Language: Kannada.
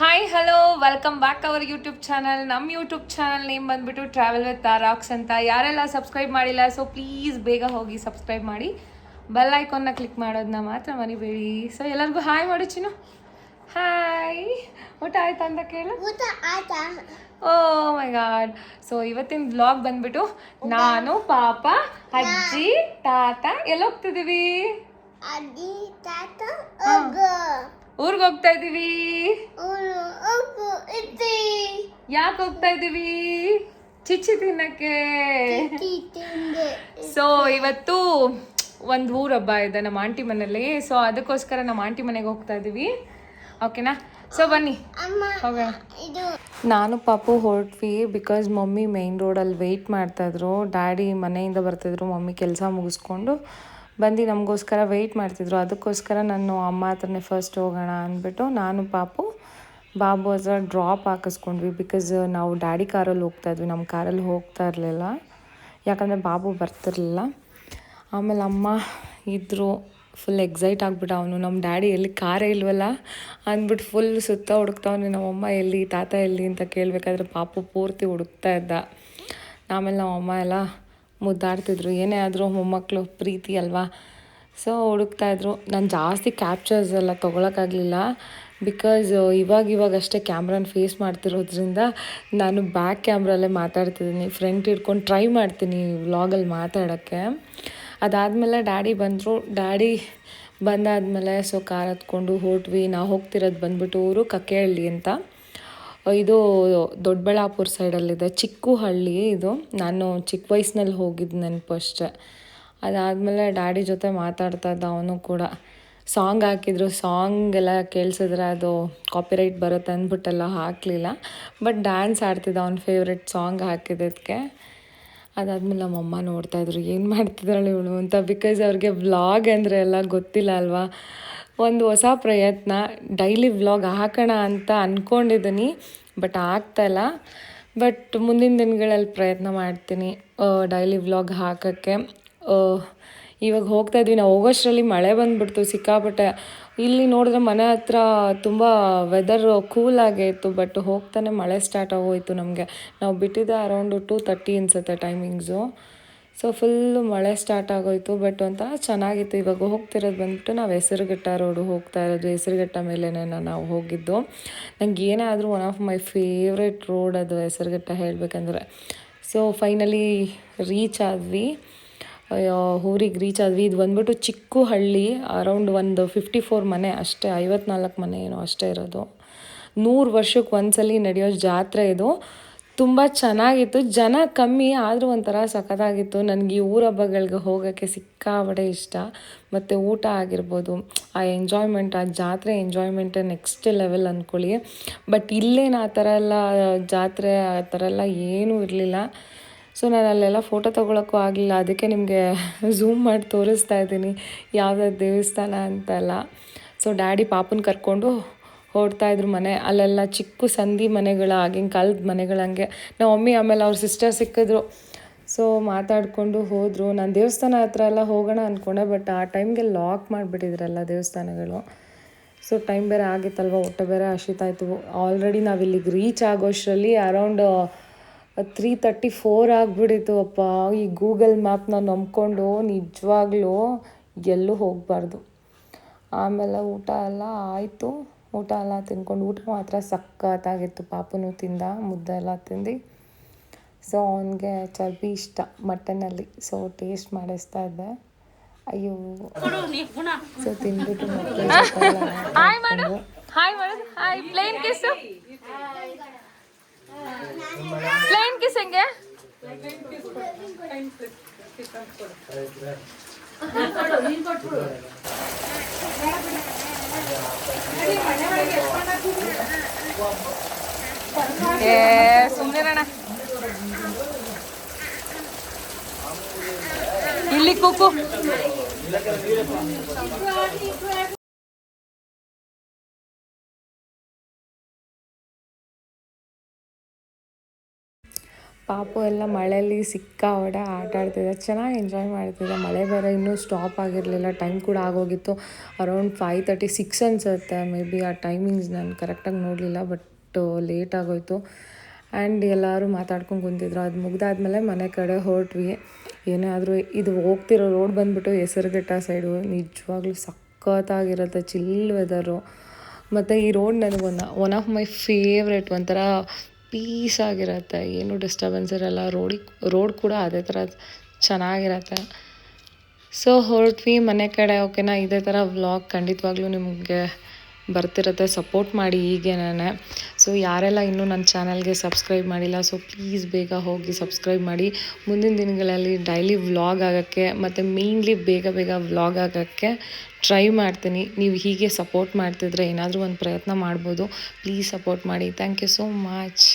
Hi hello welcome back our YouTube channel ನಮ್ಮ ಯೂಟ್ಯೂಬ್ ಚಾನಲ್ ನೇಮ್ ಬಂದ್ಬಿಟ್ಟು ಟ್ರಾವೆಲ್ ವಿತ್ ತಾರಾಕ್ಸ್ ಅಂತ. ಯಾರೆಲ್ಲ ಸಬ್ಸ್ಕ್ರೈಬ್ ಮಾಡಿಲ್ಲ ಸೊ ಪ್ಲೀಸ್ ಬೇಗ ಹೋಗಿ ಸಬ್ಸ್ಕ್ರೈಬ್ ಮಾಡಿ. ಬೆಲ್ ಐಕಾನ್ನ ಕ್ಲಿಕ್ ಮಾಡೋದನ್ನ ಮಾತ್ರ ಮರಿಬೇಡಿ. ಸೊ ಎಲ್ಲರಿಗೂ ಹಾಯ್ ಮಾಡು ಚಿನ್ನು. ಹಾಯ್ ಊಟ ಆಯ್ತಾ ಅಂತ ಕೇಳು. ಊಟ ಆಯ್ತಾ? Oh my god. ಸೊ ಇವತ್ತಿನ ಬ್ಲಾಗ್ ಬಂದ್ಬಿಟ್ಟು ನಾನು ಪಾಪ ಅಜ್ಜಿ ತಾತ ಎಲ್ಲ ಹೋಗ್ತಿದೀವಿ ಅಜ್ಜಿ ತಾತ ಹೋಗ ಊರಿಗೆ ಹೋಗ್ತಾ ಇದೀವಿ? ಯಾಕೆ ಹೋಗ್ತಾ ಇದೀವಿ? ಚಿಚ್ಚಿ ತಿನ್ನಕ್ಕೆ. ಸೊ ಇವತ್ತು ಒಂದು ಊರ ಹಬ್ಬ ಇದೆ ನಮ್ಮ ಆಂಟಿ ಮನೇಲಿ ಸೊ ಅದಕ್ಕೋಸ್ಕರ ನಮ್ಮ ಆಂಟಿ ಮನೆಗೆ ಹೋಗ್ತಾ ಇದೀವಿ. ಓಕೆನಾ ಸೊ ಬನ್ನಿ. ನಾನು ಪಾಪು ಹೊರಟ್ವಿ ಬಿಕಾಸ್ ಮಮ್ಮಿ ಮೈನ್ ರೋಡಲ್ಲಿ ವೆಯ್ಟ್ ಮಾಡ್ತಾಯಿದ್ರು ಡ್ಯಾಡಿ ಮನೆಯಿಂದ ಬರ್ತಿದ್ರು ಮಮ್ಮಿ ಕೆಲಸ ಮುಗಿಸ್ಕೊಂಡು. ಬಂದು ನಮಗೋಸ್ಕರ ವೆಯ್ಟ್ ಮಾಡ್ತಿದ್ರು. ಅದಕ್ಕೋಸ್ಕರ ನಾನು ಅಮ್ಮ ಹತ್ರನೇ ಫಸ್ಟ್ ಹೋಗೋಣ ಅಂದ್ಬಿಟ್ಟು ನಾನು ಪಾಪು ಬಾಬು ಹತ್ರ ಡ್ರಾಪ್ ಹಾಕಿಸ್ಕೊಂಡ್ವಿ ಬಿಕಾಸ್ ನಾವು ಡ್ಯಾಡಿ ಕಾರಲ್ಲಿ ಹೋಗ್ತಾ ಇದ್ವಿ. ನಮ್ಮ ಕಾರಲ್ಲಿ ಹೋಗ್ತಾ ಇರಲಿಲ್ಲ. ಯಾಕಂದರೆ ಬಾಬು ಬರ್ತಿರ್ಲಿಲ್ಲ. ಆಮೇಲೆ ಅಮ್ಮ ಇದ್ದರು ಫುಲ್ ಎಕ್ಸೈಟ್ ಆಗ್ಬಿಟ್ಟು ಅವನು. ನಮ್ಮ ಡ್ಯಾಡಿ ಎಲ್ಲಿ ಕಾರೇ ಇಲ್ವಲ್ಲ? ಅಂದ್ಬಿಟ್ಟು ಫುಲ್ ಸುತ್ತ ಹುಡುಕ್ತಾವನೆ. ನಮ್ಮಮ್ಮ ಎಲ್ಲಿ, ತಾತ ಎಲ್ಲಿ? ಅಂತ ಕೇಳಬೇಕಾದ್ರೆ ಪಾಪು ಪೂರ್ತಿ ಹುಡುಕ್ತಾ ಇದ್ದ. ಆಮೇಲೆ ನಮ್ಮಮ್ಮ ಎಲ್ಲ ಮುದ್ದಾಡ್ತಿದ್ರು. ಏನೇ ಆದರೂ ಮೊಮ್ಮಕ್ಕಳು ಪ್ರೀತಿ ಅಲ್ವಾ? ಸೊ ಹುಡುಕ್ತಾಯಿದ್ರು ನಾನು ಜಾಸ್ತಿ ಕ್ಯಾಪ್ಚರ್ಸ್ ಎಲ್ಲ ತೊಗೊಳಕ್ಕಾಗಲಿಲ್ಲ. ಬಿಕಾಸ್ ಇವಾಗ ಇವಾಗ ಅಷ್ಟೇ ಕ್ಯಾಮ್ರಾನ ಫೇಸ್ ಮಾಡ್ತಿರೋದ್ರಿಂದ ನಾನು ಬ್ಯಾಕ್ ಕ್ಯಾಮ್ರಲ್ಲೇ ಮಾತಾಡ್ತಿದ್ದೀನಿ. ಫ್ರಂಟ್ ಹಿಡ್ಕೊಂಡು ಟ್ರೈ ಮಾಡ್ತೀನಿ ವ್ಲಾಗಲ್ಲಿ ಮಾತಾಡೋಕ್ಕೆ. ಅದಾದಮೇಲೆ ಡ್ಯಾಡಿ ಬಂದರು. ಡ್ಯಾಡಿ ಬಂದಾದಮೇಲೆ ಸೊ ಕಾರ್ ಹತ್ಕೊಂಡು ಹೊರಟ್ವಿ ನಾವು ಹೋಗ್ತಿರೋದು ಬಂದ್ಬಿಟ್ಟು ಊರು ಕಕ್ಕೇಹಳ್ಳಿ ಅಂತ. ಇದು ದೊಡ್ಡಬಳ್ಳಾಪುರ ಸೈಡಲ್ಲಿದೆ. ಚಿಕ್ಕು ಹಳ್ಳಿ ಇದು. ನಾನು ಚಿಕ್ಕ ವಯಸ್ಸಿನಲ್ಲಿ ಹೋಗಿದ್ದು ನೆನಪು ಅಷ್ಟೆ. ಅದಾದಮೇಲೆ ಡ್ಯಾಡಿ ಜೊತೆ ಮಾತಾಡ್ತಾ ಇದ್ದ ಅವನು ಕೂಡ. ಸಾಂಗ್ ಹಾಕಿದ್ರು. ಸಾಂಗ್ ಎಲ್ಲ ಕೇಳಿಸಿದ್ರೆ ಅದು ಕಾಪಿರೈಟ್ ಬರುತ್ತೆ ಅಂದ್ಬಿಟ್ಟೆಲ್ಲ ಹಾಕಲಿಲ್ಲ. ಬಟ್ ಡ್ಯಾನ್ಸ್ ಆಡ್ತಿದ್ದ ಅವ್ನ ಫೇವ್ರೆಟ್ ಸಾಂಗ್ ಹಾಕಿದ್ದಕ್ಕೆ. ಅದಾದಮೇಲೆ ನಮ್ಮಮ್ಮ ನೋಡ್ತಾಯಿದ್ರು ಏನು ಮಾಡ್ತಿದ್ದಾಳೆ ಇವಳು? ಅಂತ. ಬಿಕಾಸ್ ಅವ್ರಿಗೆ ವ್ಲಾಗ್ ಅಂದರೆ ಎಲ್ಲ ಗೊತ್ತಿಲ್ಲ ಅಲ್ವಾ? ಒಂದು ಹೊಸ ಪ್ರಯತ್ನ ಡೈಲಿ ವ್ಲಾಗ್ ಹಾಕೋಣ ಅಂತ ಅಂದ್ಕೊಂಡಿದ್ದೀನಿ ಬಟ್ ಆಗ್ತಾಯಿಲ್ಲ ಬಟ್ ಮುಂದಿನ ದಿನಗಳಲ್ಲಿ ಪ್ರಯತ್ನ ಮಾಡ್ತೀನಿ ಡೈಲಿ ವ್ಲಾಗ್ ಹಾಕೋಕ್ಕೆ. ಇವಾಗ ಹೋಗ್ತಾ ಇದ್ವಿ, ನಾವು ಹೋಗೋಷ್ಟರಲ್ಲಿ ಮಳೆ ಬಂದುಬಿಡ್ತು, ಸಿಕ್ಕಾಪಟ್ಟೆ. ಇಲ್ಲಿ ನೋಡಿದ್ರೆ ಮನೆ ಹತ್ರ ತುಂಬ ವೆದರ್ ಕೂಲ್ ಇತ್ತು ಬಟ್ ಹೋಗ್ತಾನೆ ಮಳೆ ಸ್ಟಾರ್ಟ್ ಆಗೋಯ್ತು ನಮಗೆ. ನಾವು ಬಿಟ್ಟಿದ್ದೆ ಅರೌಂಡು ಟೂ ತರ್ಟಿ ಅನ್ಸುತ್ತೆ ಟೈಮಿಂಗ್ಸು ಸೊ ಫುಲ್ಲು ಮಳೆ ಸ್ಟಾರ್ಟ್ ಆಗೋಯ್ತು ಬಟ್ ಒಂಥರ ಚೆನ್ನಾಗಿತ್ತು. ಇವಾಗ ಹೋಗ್ತಿರೋದು ಬಂದ್ಬಿಟ್ಟು ನಾವು ಹೆಸರುಘಟ್ಟ ರೋಡು ಹೋಗ್ತಾ ಇರೋದು, ಹೆಸರುಘಟ್ಟ ಮೇಲೇ ನಾವು ಹೋಗಿದ್ದು. ನಂಗೆ ಏನೇ ಆದರೂ one of my favourite road ಅದು ಹೆಸರುಘಟ್ಟ ಹೇಳಬೇಕಂದ್ರೆ. ಸೊ ಫೈನಲಿ ರೀಚ್ ಆದ್ವಿ. ಊರಿಗೆ ರೀಚ್ ಆದ್ವಿ. ಇದು ಬಂದ್ಬಿಟ್ಟು ಚಿಕ್ಕ ಹಳ್ಳಿ ಅರೌಂಡ್ ಒಂದು ಫಿಫ್ಟಿ ಫೋರ್ ಮನೆ ಅಷ್ಟೇ, ಐವತ್ನಾಲ್ಕು ಮನೆ ಏನೋ ಅಷ್ಟೇ ಇರೋದು. ನೂರು ವರ್ಷಕ್ಕೆ ಒಂದ್ಸಲಿ ನಡೆಯೋ ಜಾತ್ರೆ ಇದು. ತುಂಬ ಚೆನ್ನಾಗಿತ್ತು. ಜನ ಕಮ್ಮಿ, ಆದರೂ ಒಂಥರ ಸಖತ್ತಾಗಿತ್ತು. ನನಗೆ ಈ ಊರ ಹಬ್ಬಗಳಿಗೆ ಹೋಗೋಕ್ಕೆ ಸಿಕ್ಕಾಬಡೆ ಇಷ್ಟ. ಮತ್ತು ಊಟ ಆಗಿರ್ಬೋದು, ಆ ಎಂಜಾಯ್ಮೆಂಟ್ ಆ ಜಾತ್ರೆ ಎಂಜಾಯ್ಮೆಂಟ್ ನೆಕ್ಸ್ಟ್ ಲೆವೆಲ್ ಅಂದ್ಕೊಳ್ಳಿ ಬಟ್ ಇಲ್ಲೇನು ಆ ಥರ ಎಲ್ಲ, ಜಾತ್ರೆ ಆ ಥರ ಎಲ್ಲ ಏನೂ ಇರಲಿಲ್ಲ. ಸೊ ನಾನು ಅಲ್ಲೆಲ್ಲ ಫೋಟೋ ತೊಗೊಳಕ್ಕೂ ಆಗಲಿಲ್ಲ. ಅದಕ್ಕೆ ನಿಮಗೆ ಝೂಮ್ ಮಾಡಿ ತೋರಿಸ್ತಾ ಇದ್ದೀನಿ. ಯಾವುದಾದ್ರು ದೇವಸ್ಥಾನ ಅಂತೆಲ್ಲ. ಸೊ ಡ್ಯಾಡಿ ಪಾಪನ ಕರ್ಕೊಂಡು ಇದ್ರು ಮನೆ, ಅಲ್ಲೆಲ್ಲ ಚಿಕ್ಕ ಸಂಧಿ ಮನೆಗಳು, ಆಗಿನ ಕಾಲದ ಮನೆಗಳ ಹಂಗೆ. ನಮ್ಮ ಮಮ್ಮಿ ಆಮೇಲೆ ಅವ್ರ ಸಿಸ್ಟರ್ ಸಿಕ್ಕಿದ್ರು. ಸೊ ಮಾತಾಡಿಕೊಂಡು ಹೋದರು. ನಾನು ದೇವಸ್ಥಾನ ಹತ್ರ ಎಲ್ಲ ಹೋಗೋಣ ಅಂದ್ಕೊಂಡೆ ಬಟ್ ಆ ಟೈಮ್ಗೆ ಲಾಕ್ ಮಾಡಿಬಿಟ್ಟಿದ್ರಲ್ಲ ದೇವಸ್ಥಾನಗಳು. ಸೊ ಟೈಮ್ ಬೇರೆ ಆಗಿತ್ತಲ್ವ ಒಟ್ಟು ಬೇರೆ ಹಸಿತಾಯ್ತು ಆಲ್ರೆಡಿ ನಾವು ಇಲ್ಲಿಗೆ ರೀಚ್ ಆಗೋಷ್ಟರಲ್ಲಿ ಅರೌಂಡ್ ತ್ರೀ ತರ್ಟಿ ಫೋರ್ ಆಗಿಬಿಡಿತು ಅಪ್ಪ, ಈ ಗೂಗಲ್ ಮ್ಯಾಪ್ನ ನಂಬ್ಕೊಂಡು ನಿಜವಾಗ್ಲೂ ಎಲ್ಲೂ ಹೋಗಬಾರ್ದು. ಆಮೇಲೆ ಊಟ ಎಲ್ಲ ಆಯಿತು. ಊಟ ಎಲ್ಲ ತಿನ್ಕೊಂಡು ಊಟ ಮಾತ್ರ ಸಖತ್ತಾಗಿತ್ತು. ಪಾಪುನು ತಿಂದ ಮುದ್ದೆ ಎಲ್ಲ ತಿಂದು. ಸೊ ಅವನಿಗೆ ಚರ್ಬಿ ಇಷ್ಟ ಮಟನಲ್ಲಿ. ಸೊ ಟೇಸ್ಟ್ ಮಾಡಿಸ್ತಾ ಇದ್ದೆ. ಅಯ್ಯೋ. ಸೊ ತಿಂದ್ಬಿಟ್ಟು ಮತ್ತೆ ಹಾಯ್ ಮಾಡು ಹಾಯ್ ಮಾಡು hi plane kiss plane kiss ಹೆಂಗೆ? ಏ ಸುಮ್ಮನಿರೋಣ ಇಲ್ಲಿ ಕೂಕು ಪಾಪು ಎಲ್ಲ ಮಳೆಯಲ್ಲಿ ಸಿಕ್ಕಾಪಟ್ಟೆ ಆಟ ಆಡ್ತಿದ್ದೆ ಚೆನ್ನಾಗಿ ಎಂಜಾಯ್ ಮಾಡ್ತಿದ್ದೆ ಮಳೆ ಬೇರೆ ಇನ್ನೂ ಸ್ಟಾಪ್ ಆಗಿರಲಿಲ್ಲ ಟೈಮ್ ಕೂಡ ಆಗೋಗಿತ್ತು. ಅರೌಂಡ್ ಫೈವ್ ತರ್ಟಿ ಸಿಕ್ಸ್ ಅನ್ಸುತ್ತೆ ಮೇ ಬಿ ಆ ಟೈಮಿಂಗ್ಸ್ ನಾನು ಕರೆಕ್ಟಾಗಿ ನೋಡಲಿಲ್ಲ ಬಟ್ ಲೇಟ್ ಆಗೋಯ್ತು. ಆ್ಯಂಡ್ ಎಲ್ಲರೂ ಮಾತಾಡ್ಕೊಂಡು ಕುಂತಿದ್ರು. ಅದು ಮುಗ್ದಾದ್ಮೇಲೆ ಮನೆ ಕಡೆ ಹೊರಟ್ವಿ. ಏನೇ ಆದರೂ ಇದು ಹೋಗ್ತಿರೋ ರೋಡ್ ಬಂದ್ಬಿಟ್ಟು ಹೆಸರುಘಟ್ಟ ಸೈಡು ನಿಜವಾಗ್ಲೂ ಸಖತ್ತಾಗಿರುತ್ತೆ ಚಿಲ್ ವೆದರು ಮತ್ತು ಈ ರೋಡ್ ನನಗೆ one one of my favourite ಒಂಥರ ಪೀಸ್ ಆಗಿರುತ್ತೆ, ಏನು ಡಿಸ್ಟರ್ಬೆನ್ಸ್ ಇರಲ್ಲ ರೋಡಿಗೆ ರೋಡ್ ಕೂಡ ಅದೇ ಥರ ಚೆನ್ನಾಗಿರತ್ತೆ. ಸೊ ಹೊರಟ್ವಿ ಮನೆ ಕಡೆ ಓಕೆನಾ ಇದೇ ಥರ ವ್ಲಾಗ್ ಖಂಡಿತವಾಗ್ಲೂ ನಿಮಗೆ ಬರ್ತಿರುತ್ತೆ ಸಪೋರ್ಟ್ ಮಾಡಿ ಹೀಗೇನೆ ಸೊ ಯಾರೆಲ್ಲ ಇನ್ನೂ ನನ್ನ ಚಾನಲ್ಗೆ ಸಬ್ಸ್ಕ್ರೈಬ್ ಮಾಡಿಲ್ಲ ಸೊ ಪ್ಲೀಸ್ ಬೇಗ ಹೋಗಿ ಸಬ್ಸ್ಕ್ರೈಬ್ ಮಾಡಿ. ಮುಂದಿನ ದಿನಗಳಲ್ಲಿ ಡೈಲಿ ವ್ಲಾಗ್ ಆಗೋಕ್ಕೆ, ಮತ್ತು ಮೇಯ್ನ್ಲಿ ಬೇಗ ಬೇಗ ವ್ಲಾಗ್ ಆಗೋಕ್ಕೆ ಟ್ರೈ ಮಾಡ್ತೀನಿ. ನೀವು ಹೀಗೆ ಸಪೋರ್ಟ್ ಮಾಡ್ತಿದ್ರೆ ಏನಾದರೂ ಒಂದು ಪ್ರಯತ್ನ ಮಾಡ್ಬೋದು. ಪ್ಲೀಸ್ ಸಪೋರ್ಟ್ ಮಾಡಿ. Thank you so much